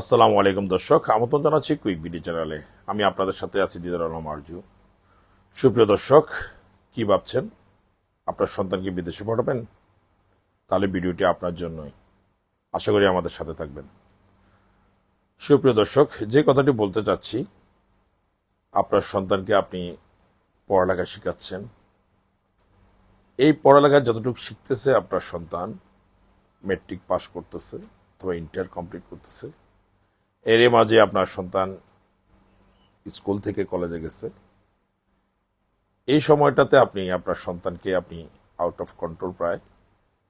আসসালামু আলাইকুম দর্শক, আমন্ত্রণ জানাচ্ছি কুইক বিডি চ্যানেলে আমি আপনাদের সাথে আছি দিদার আলম আরজু। সুপ্রিয় দর্শক, কি ভাবছেন? আপনার সন্তানকে বিদেশে পাঠাবেন? তাহলে ভিডিওটি আপনার জন্যই। আশা করি আমাদের সাথে থাকবেন। সুপ্রিয় দর্শক, যে কথাটি বলতে চাচ্ছি, আপনার সন্তানকে আপনি পড়ালেখা শেখাচ্ছেন। এই পড়ালেখা যতটুকু শিখতেছে আপনার সন্তান মেট্রিক পাস করতেছে, অথবা ইন্টার কমপ্লিট করতেছে। এর মাঝে আপনার সন্তান স্কুল থেকে কলেজে গেছে। এই সময়টাতে আপনি, আপনার সন্তানকে আপনি আউট অফ কন্ট্রোল প্রায়।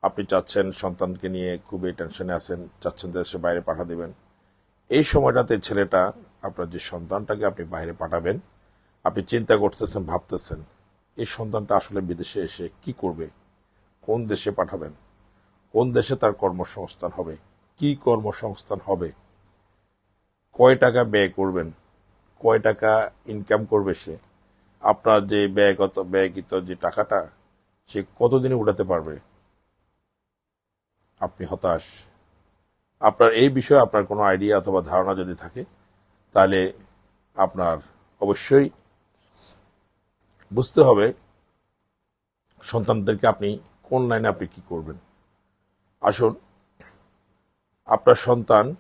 আপনি চাচ্ছেন সন্তানকে নিয়ে খুবই টেনশনে আছেন, চাচ্ছেন দেশে বাইরে পাঠা দেবেন। এই সময়টাতে ছেলেটা, আপনার যে সন্তানটাকে আপনি বাইরে পাঠাবেন, আপনি চিন্তা করতেছেন, ভাবতেছেন, এই সন্তানটা আসলে বিদেশে এসে কি করবে? কোন দেশে পাঠাবেন? কোন দেশে তার কর্মসংস্থান হবে? কি কর্মসংস্থান হবে? কয় টাকা ব্যয় করবেন? কয় টাকা ইনকাম করবে সে? আপনার যে ব্যয়গত, ব্যয়কৃত যে টাকাটা, সে কতদিনে উঠাতে পারবে? আপনি হতাশ। আপনার এই বিষয়ে আপনার কোনো আইডিয়া অথবা ধারণা যদি থাকে, তাহলে আপনার অবশ্যই বুঝতে হবে সন্তানদেরকে আপনি কোন লাইনে আপনি কি করবেন। আসুন, আপনার সন্তান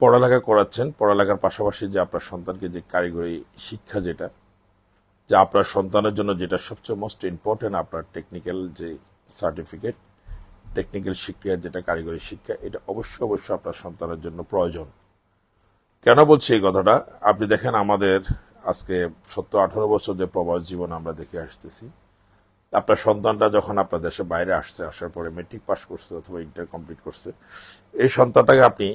পড়ালেখা করাচ্ছেন, পড়ালেখার পাশাপাশি যে আপনার সন্তানকে যে কারিগরি শিক্ষা যেটা, যে আপনার সন্তানের জন্য যেটা সবচেয়ে মোস্ট ইম্পর্টেন্ট আপনার টেকনিক্যাল যে সার্টিফিকেট টেকনিক্যাল শিক্ষা, যেটা কারিগরি শিক্ষা, এটা অবশ্যই অবশ্যই আপনার সন্তানের জন্য প্রয়োজন। কেন বলছি এই কথাটা? আপনি দেখেন আমাদের আজকে সত্তর আঠারো বছর যে প্রবাস জীবন আমরা দেখে আসতেছি, আপনার সন্তানটা যখন আপনার দেশের বাইরে আসছে, আসার পরে মেট্রিক পাস করছে অথবা ইন্টার কমপ্লিট করছে, এই সন্তানটাকে আপনি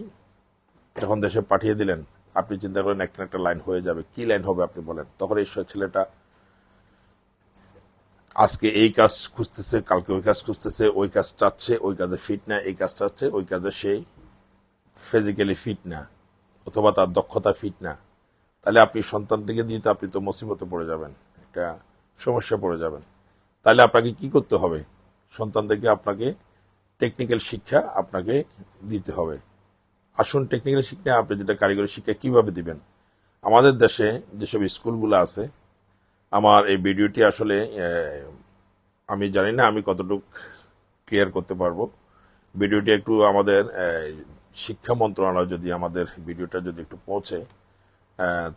যখন দেশে পাঠিয়ে দিলেন, আপনি চিন্তা করেন একটা একটা লাইন হয়ে যাবে। কি লাইন হবে আপনি বলেন? তখন এই ছেলেটা আজকে এই কাজ খুঁজতেছে, কালকে ওই কাজ খুঁজতেছে, ওই কাজ চাচ্ছে, ওই কাজে ফিট না, এই কাজ চাচ্ছে, ওই কাজে সেই ফিজিক্যালি ফিট না, অথবা তার দক্ষতা ফিট না। তাহলে আপনি সন্তান থেকে দিতে আপনি তো মুসিবতে পড়ে যাবেন, একটা সমস্যা পড়ে যাবেন। তাহলে আপনাকে কি করতে হবে? সন্তানদেরকে আপনাকে টেকনিক্যাল শিক্ষা আপনাকে দিতে হবে। আসুন টেকনিক্যাল শিক্ষা আপনি যেটা কারিগরি শিক্ষা কীভাবে দিবেন? আমাদের দেশে যেসব স্কুলগুলো আছে, আমার এই ভিডিওটি আসলে আমি জানি না আমি কতটুক ক্লিয়ার করতে পারব। ভিডিওটি একটু আমাদের শিক্ষা মন্ত্রণালয় যদি আমাদের ভিডিওটা যদি একটু পৌঁছে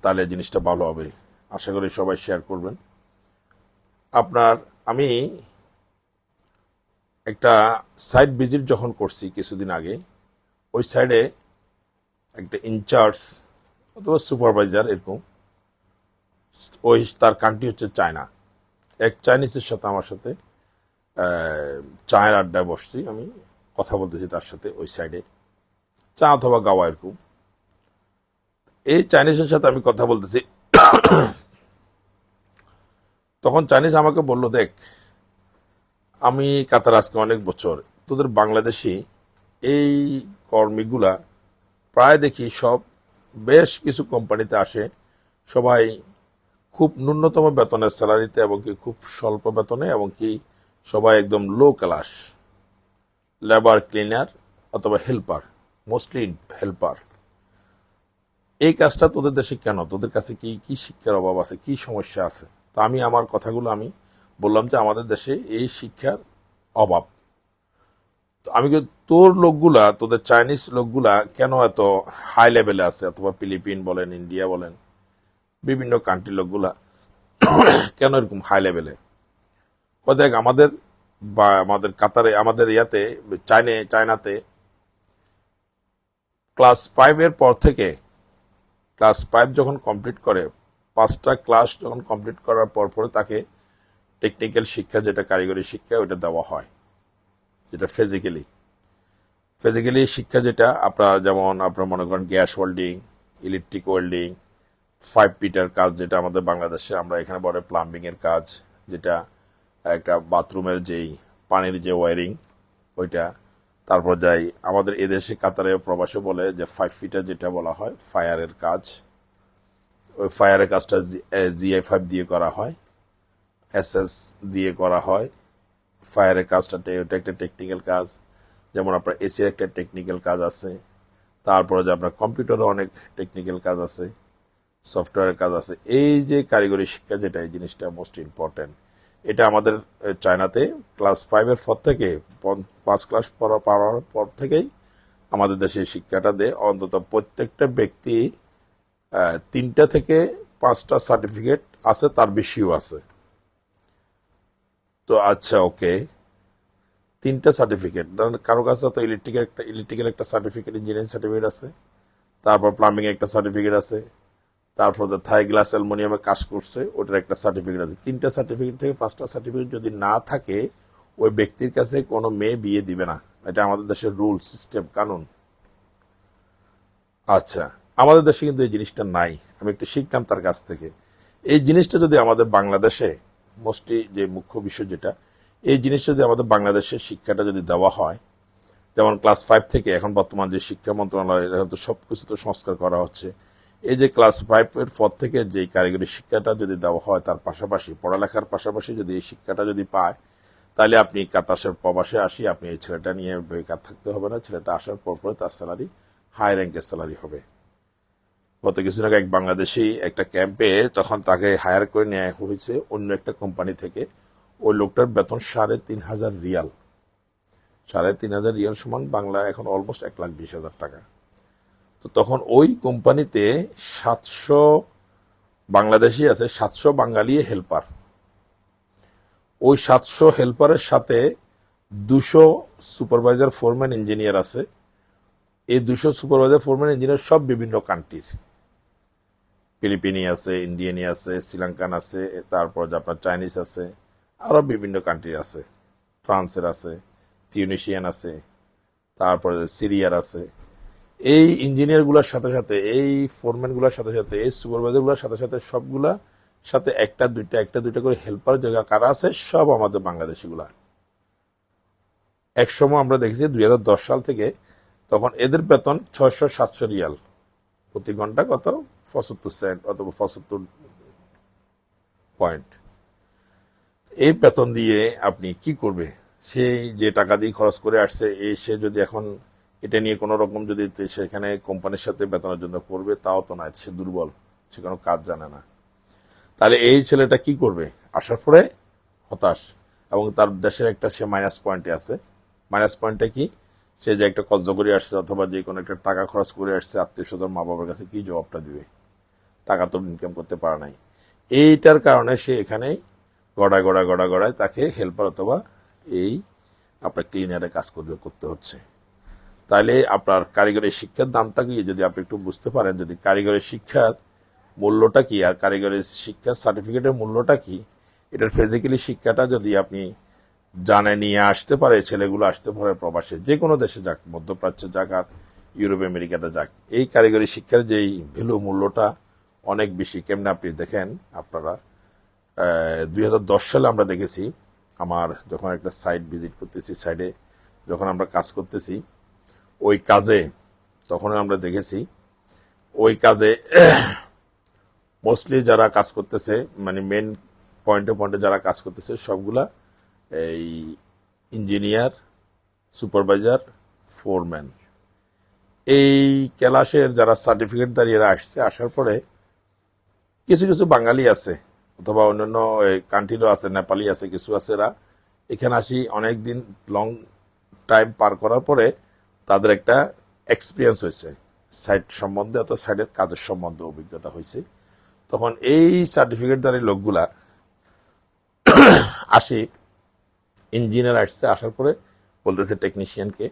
তাহলে জিনিসটা ভালো হবে। আশা করি সবাই শেয়ার করবেন। আপনার, আমি একটা সাইট ভিজিট যখন করছি কিছুদিন আগে, ওই সাইডে একটা ইনচার্জ অথবা সুপারভাইজার এরকম, ওই তার কান্ট্রি হচ্ছে চায়না। এক চাইনিজের সাথে আমার সাথে চায়ের আড্ডায় বসছি, আমি কথা বলতেছি তার সাথে ওই সাইডে চা অথবা গাওয়া এরকম। এই চাইনিজের সাথে আমি কথা বলতেছি। তখন চাইনিজ আমাকে বলল, দেখ, আমি কাতার আজকে অনেক বছর, তোদের বাংলাদেশি এই কর্মীগুলা প্রায় দেখি সব বেশ কিছু কোম্পানিতে আসে। সবাই খুব ন্যূনতম বেতনের স্যালারিতে এবং কি খুব স্বল্প বেতনে এবং কি সবাই একদম লো ক্লাস লেবার ক্লিনার অথবা হেল্পার মোস্টলি হেল্পার এই কাজটা তোদের দেশে কেন? তোদের কাছে কি কি শিক্ষার অভাব আছে? কি সমস্যা আছে? তা আমি, আমার কথাগুলো আমি বললাম যে আমাদের দেশে এই শিক্ষার অভাব। আমি তোর লোকগুলা, তোদের চাইনিজ লোকগুলা কেন এত হাই লেভেলে আছে? অথবা ফিলিপিন বলেন, ইন্ডিয়া বলেন, বিভিন্ন কান্ট্রি লোকগুলা কেন এরকম হাই লেভেলে ও দেখ, আমাদের বা, আমাদের কাতারে, আমাদের ইয়াতে, চাইনে, চায়নাতে ক্লাস ফাইভের পর থেকে ক্লাস ফাইভ যখন কমপ্লিট করে, পাঁচটা ক্লাস যখন কমপ্লিট করার পর পরে তাকে টেকনিক্যাল শিক্ষা, যেটা কারিগরি শিক্ষা ওটা দেওয়া হয়। যেটা ফিজিক্যালি ফিজিক্যালি শিক্ষা যেটা, আপনার যেমন আপনার মনে করেন gas welding electric welding pipe fitter কাজ যেটা আমাদের বাংলাদেশে আমরা এখানে বলে প্লাম্বিংয়ের কাজ, যেটা একটা বাথরুমের যেই পানির যে ওয়ারিং ওইটা। তারপর যাই, আমাদের এদেশে কাতারে প্রবাসে বলে যে ফাইভ ফিটার যেটা বলা হয় ফায়ারের কাজ। ওই ফায়ারের কাজটা জিআই ফাইভ দিয়ে করা হয় এস দিয়ে করা হয়। ফায়ারের কাজটা ওটা একটা টেকনিক্যাল কাজ। যেমন আপনার এসির একটা টেকনিক্যাল কাজ আছে। তারপরে যে আপনার কম্পিউটারে অনেক টেকনিক্যাল কাজ আছে। সফটওয়্যারের কাজ আছে। এই যে কারিগরি শিক্ষা যেটা, এই জিনিসটা মোস্ট ইম্পর্টেন্ট এটা আমাদের চায়নাতে ক্লাস ফাইভের পর থেকে পাঁচ ক্লাস পাওয়ার পর থেকেই আমাদের দেশে শিক্ষাটা দেয়। অন্তত প্রত্যেকটা ব্যক্তি তিনটা থেকে পাঁচটা সার্টিফিকেট আছে, তার বেশিও আছে। তো আচ্ছা ওকে। তিনটা সার্টিফিকেট কারও কাছে তো ইলেকট্রিকের একটা ইলেকট্রিক্যাল একটা সার্টিফিকেট ইঞ্জিনিয়ারিং সার্টিফিকেট আছে। তারপর প্লাম্বিং একটা সার্টিফিকেট আছে। তারপর যে থাই গ্লাস অ্যালমোনিয়ামে কাজ করছে, ওটার একটা সার্টিফিকেট আছে। তিনটা সার্টিফিকেট থেকে পাঁচটা সার্টিফিকেট যদি না থাকে, ওই ব্যক্তির কাছে কোনো মেয়ে বিয়ে দিবে না। এটা আমাদের দেশের রুল সিস্টেম কানুন। আচ্ছা আমাদের দেশে কিন্তু এই জিনিসটা নাই। আমি একটু শিখলাম তার কাছ থেকে। এই জিনিসটা যদি আমাদের বাংলাদেশে মোস্টলি যে মুখ্য বিষয় যেটা, এই জিনিসটা যদি আমাদের বাংলাদেশের শিক্ষাটা যদি দেওয়া হয়, যেমন ক্লাস ফাইভ থেকে এখন বর্তমান যে শিক্ষা মন্ত্রণালয়, এখন তো সব কিছু তো সংস্কার করা হচ্ছে, এই যে ক্লাস ফাইভের পর থেকে যে কারিগরি শিক্ষাটা যদি দেওয়া হয় তার পাশাপাশি, পড়ালেখার পাশাপাশি যদি এই শিক্ষাটা যদি পায়, তাহলে আপনি কাতাসের প্রবাসে আসি, আপনি এই ছেলেটা নিয়ে বেকার থাকতে হবে না, ছেলেটা আসার পর পরে তার স্যালারি হাই র্যাঙ্কের স্যালারি হবে। গত কিছুদিন আগে এক বাংলাদেশি একটা ক্যাম্পে তখন তাকে হায়ার করে নেওয়া হয়েছে অন্য একটা কোম্পানি থেকে। ওই লোকটার বেতন সাড়ে তিন হাজার রিয়াল। সাড়ে তিন হাজার রিয়াল সমান বাংলা এখন অলমোস্ট এক লাখ বিশ হাজার টাকা। তো তখন ওই কোম্পানিতে সাতশো বাংলাদেশি আছে, সাতশো বাঙালি হেল্পার ওই সাতশো হেল্পারের সাথে দুশো সুপারভাইজার ফোরম্যান ইঞ্জিনিয়ার আছে। এই দুশো সুপারভাইজার ফোরম্যান ইঞ্জিনিয়ার সব বিভিন্ন কান্ট্রির ফিলিপিনি আছে ইন্ডিয়ানি আছে শ্রীলঙ্কান আছে, তারপর যে আপনার চাইনিজ আছে আরও বিভিন্ন কান্ট্রি আছে। ফ্রান্সের আছে টিউনিশিয়ান আছে, তারপরে সিরিয়ার আছে। এই ইঞ্জিনিয়ারগুলোর সাথে সাথে, এই ফোরম্যানগুলোর সাথে সাথে, এই সুপারভাইজারগুলোর সাথে সাথে সবগুলা সাথে একটা, দুইটা একটা, দুইটা করে হেল্পার জায়গা কারা আছে, সব আমাদের বাংলাদেশিগুলা এক সময় আমরা দেখেছি দুই হাজার দশ সাল থেকে তখন এদের বেতন ছয়শো সাতশো রিয়াল। প্রতি ঘণ্টা কত? পঁচাত্তর সেন্ট অথবা পঁচাত্তর পয়েন্ট এই বেতন দিয়ে আপনি কি করবে? সেই যে টাকা দিয়ে খরচ করে আসছে এই সে যদি এখন এটা নিয়ে কোনো রকম যদি সেখানে কোম্পানির সাথে বেতনের জন্য করবে, তাও তো নয়, সে দুর্বল, সে কোনো কাজ জানে না। তাহলে এই ছেলেটা কি করবে? আসার পরে হতাশ এবং তার দেশের একটা সে মাইনাস পয়েন্টে আছে। মাইনাস পয়েন্টটা কি? সে যে একটা কষ্ট করে আসছে অথবা যে কোনো একটা টাকা খরচ করে আসছে আত্মীয় স্বজন মা বাবার কাছে কি জবাবটা দিবে? টাকা তো ইনকাম করতে পারে নাই। এইটার কারণে সে এখানেই গড়ায় গড়ায় গড়া গড়ায় তাকে হেল্পার অথবা এই আপনার ক্লিনারে কাজ করতে করতে হচ্ছে। তাহলে আপনার কারিগরি শিক্ষার দামটা কি? যদি আপনি একটু বুঝতে পারেন, যদি কারিগরি শিক্ষার মূল্যটা কি? আর কারিগরি শিক্ষার সার্টিফিকেটের মূল্যটা কি? এটার ফিজিক্যালি শিক্ষাটা যদি আপনি জানে নিয়ে আসতে পারে ছেলেগুলো আসতে পারে প্রবাসে। যে কোনো দেশে যাক, মধ্যপ্রাচ্যে যাক আর ইউরোপ, আমেরিকাতে যাক। এই কারিগরি শিক্ষার যেই ভ্যালু মূল্যটা অনেক বেশি। কেমনে আপনি দেখেন আপনারা? দুই হাজার দশ সালে আমরা দেখেছি, আমার যখন একটা সাইট ভিজিট করতেছি সাইডে যখন আমরা কাজ করতেছি, ওই কাজে তখন আমরা দেখেছি, ওই কাজে মোস্টলি যারা কাজ করতেছে মানে মেন পয়েন্টে পয়েন্টে যারা কাজ করতেছে, সবগুলা এই ইঞ্জিনিয়ার, সুপারভাইজার, ফোরম্যান। এই ক্লাসের যারা সার্টিফিকেট দাঁড়িয়ে আসছে, আসার পরে কিছু কিছু বাঙালি আছে, অথবা অন্যান্য কান্ট্রিরও আছে, নেপালি আছে, কিছু আছে এরা। এখানে আসি অনেক দিন লং টাইম পার করার পরে তাদের একটা এক্সপিরিয়েন্স হয়েছে। সাইট সম্বন্ধে অথবা সাইটের কাজের সম্বন্ধে অভিজ্ঞতা হয়েছে। তখন এই সার্টিফিকেটধারী লোকগুলা আসে ইঞ্জিনিয়ার আসছে, আসার পরে বলতেছে টেকনিশিয়ানকে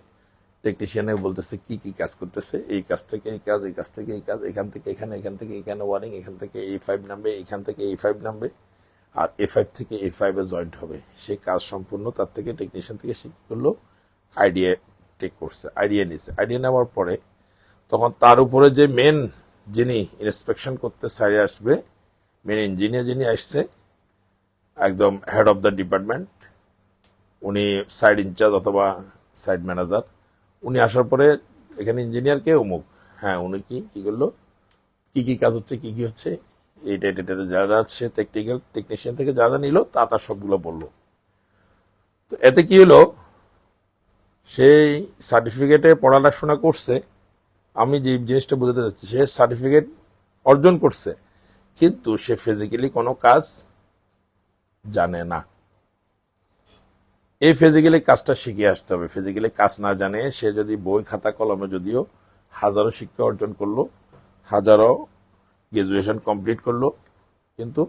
টেকনিশিয়ানে বলতেছে, কি কি কাজ করতেছে? এই কাজ থেকে এই কাজ এই কাজ থেকে এই কাজ, এখান থেকে এখানে, এখান থেকে এখানে ওয়ারিং এখান থেকে এই ফাইভ নামবে, এখান থেকে এই ফাইভ নামবে। আর এ ফাইভ থেকে এ ফাইভে জয়েন্ট হবে। সে কাজ সম্পূর্ণ তার থেকে টেকনিশিয়ান থেকে সে কি করল? আইডিয়া টেক করছে আইডিয়া নিছে। আইডিয়া নেওয়ার পরে তখন তার উপরে যে মেন যিনি ইন্সপেকশন করতে সাইডে আসবে মেন ইঞ্জিনিয়ার যিনি আসছে, একদম হেড অফ দ্য ডিপার্টমেন্ট উনি সাইড ইনচার্জ অথবা সাইড ম্যানেজার উনি আসার পরে এখানে ইঞ্জিনিয়ার কে অমুক? হ্যাঁ উনি কি কি করল? কি কি কাজ হচ্ছে, কি কি হচ্ছে? এইটা এটা এটা যা যা সে টেকনিক্যাল টেকনিশিয়ান থেকে যা যা নিল, তা তার সবগুলো বলল। তো এতে কি হলো? সেই সার্টিফিকেটে পড়াশোনা করছে, আমি যে জিনিসটা বোঝাতে চাচ্ছি, সে সার্টিফিকেট অর্জন করছে, কিন্তু সে ফিজিক্যালি কোনো কাজ জানে না। এই ফিজিক্যালি কাজটা শিখে আসতে হবে। ফিজিক্যালি কাজ না জানে সে যদি বই, খাতা, কলমে যদিও হাজারো শিক্ষা অর্জন করল, হাজারো গ্রাজুয়েশন কমপ্লিট করল, কিন্তু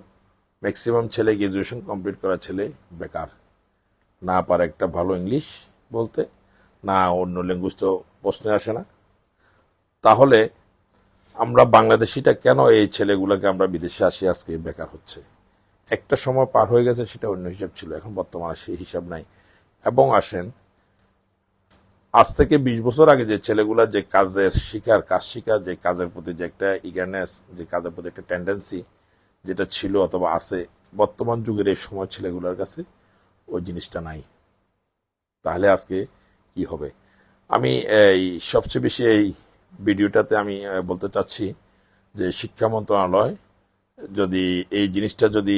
ম্যাক্সিমাম ছেলে গ্রাজুয়েশন কমপ্লিট করা ছেলে বেকার। না পারে একটা ভালো ইংলিশ বলতে, না অন্য ল্যাঙ্গুয়েজ তো প্রশ্নে আসে না। তাহলে আমরা বাংলাদেশিটা কেন এই ছেলেগুলোকে আমরা বিদেশে আসি, আজকে বেকার হচ্ছে? একটা সময় পার হয়ে গেছে, সেটা অন্য হিসাব ছিল। এখন বর্তমানে সেই হিসাব নাই। এবং আসেন, আজ থেকে বিশ বছর আগে যে ছেলেগুলা যে কাজের শিকার, কাজ শিকার, যে কাজের প্রতি যে একটা ইগারনেস যে কাজের প্রতি একটা টেন্ডেন্সি যেটা ছিল অথবা আছে, বর্তমান যুগের এই সময় ছেলেগুলোর কাছে ওই জিনিসটা নাই। তাহলে আজকে কি হবে? আমি এই সবচেয়ে বেশি এই ভিডিওটাতে আমি বলতে চাচ্ছি যে শিক্ষা মন্ত্রণালয় যদি এই জিনিসটা যদি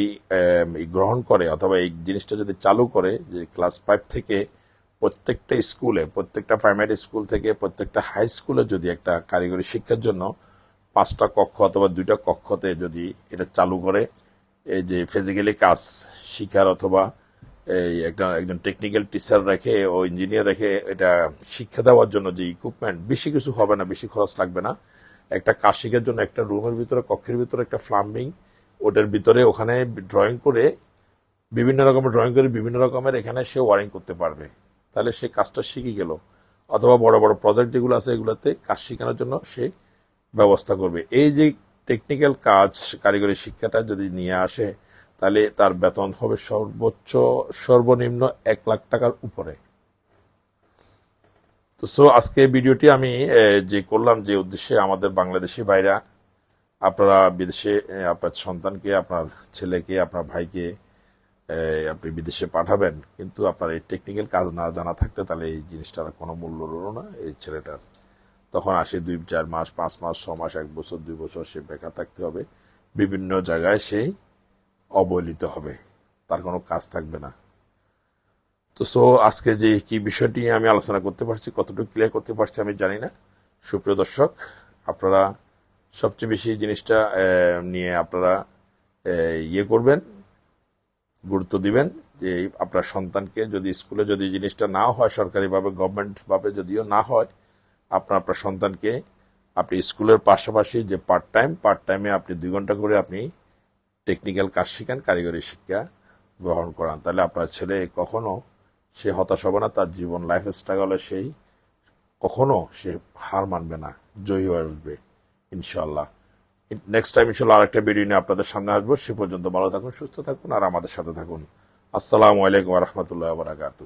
গ্রহণ করে অথবা এই জিনিসটা যদি চালু করে, যে ক্লাস ফাইভ থেকে প্রত্যেকটা স্কুলে, প্রত্যেকটা প্রাইমারি স্কুল থেকে প্রত্যেকটা হাই স্কুলে যদি একটা কারিগরি শিক্ষার জন্য পাঁচটা কক্ষ অথবা দুইটা কক্ষতে যদি এটা চালু করে, এই যে ফিজিক্যালি কাজ শিখার অথবা এই একটা, একজন টেকনিক্যাল টিচার রেখে ও ইঞ্জিনিয়ার রেখে এটা শিক্ষা দেওয়ার জন্য যে ইকুইপমেন্ট বেশি কিছু হবে না, বেশি খরচ লাগবে না। একটা কাজ শিখার জন্য একটা রুমের ভিতরে, কক্ষের ভিতরে একটা ফ্লাম্বিং, ওটার ভিতরে ওখানে ড্রয়িং করে, বিভিন্ন রকমের ড্রয়িং করে, বিভিন্ন রকমের এখানে সে ওয়ারিং করতে পারবে। তাহলে সে কাজটা শিখে গেল। অথবা বড় বড় প্রজেক্ট যেগুলো আছে এগুলোতে কাজ শেখানোর জন্য সে ব্যবস্থা করবে। এই যে টেকনিক্যাল কাজ, কারিগরি শিক্ষাটা যদি নিয়ে আসে, তাহলে তার বেতন হবে সর্বোচ্চ, সর্বনিম্ন এক লাখ টাকার উপরে। তো সো আজকে ভিডিওটি আমি যে করলাম যে উদ্দেশ্যে আমাদের বাংলাদেশি ভাইরা, আপনারা বিদেশে আপনার সন্তানকে, আপনার ছেলেকে, আপনার ভাইকে আপনি বিদেশে পাঠাবেন, কিন্তু আপনার এই টেকনিক্যাল কাজ না জানা থাকলে তাহলে এই জিনিসটার কোনো মূল্য রইল না, এই ছেলেটার। তখন আসে দুই, চার মাস, পাঁচ মাস, ছ মাস, এক বছর, দুই বছর সে বেকার থাকতে হবে। বিভিন্ন জায়গায় সেই অবহেলিত হবে, তার কোনো কাজ থাকবে না। তো সো আজকে যে কি বিষয়টি আমি আলোচনা করতে পারছি, কতটুকু ক্লিয়ার করতে পারছি আমি জানি না। সুপ্রিয় দর্শক, আপনারা সবচেয়ে বেশি জিনিসটা নিয়ে আপনারা ইয়ে করবেন, গুরুত্ব দিবেন যে আপনার সন্তানকে যদি স্কুলে যদি জিনিসটা না হয় সরকারিভাবে, গভর্নমেন্টভাবে যদিও না হয়, আপনার আপনার সন্তানকে আপনি স্কুলের পাশাপাশি যে পার্ট টাইম পার্ট টাইমে আপনি দুই ঘণ্টা করে আপনি টেকনিক্যাল কাজ শিখান, কারিগরি শিক্ষা গ্রহণ করান। তাহলে আপনার ছেলে কখনো সে হতাশ হবে না, তার জীবন লাইফ স্ট্রাগলে সেই, কখনো সে হার মানবে না, জয়ী হয়ে উঠবে ইনশাল্লাহ নেক্সট টাইম ইনশাল্লাহ আরেকটা ভিডিও নিয়ে আপনাদের সামনে আসব, সে পর্যন্ত ভালো থাকুন, সুস্থ থাকুন, আর আমাদের সাথে থাকুন। আসসালামু আলাইকুম রহমতুল্লাহ বারাকাতু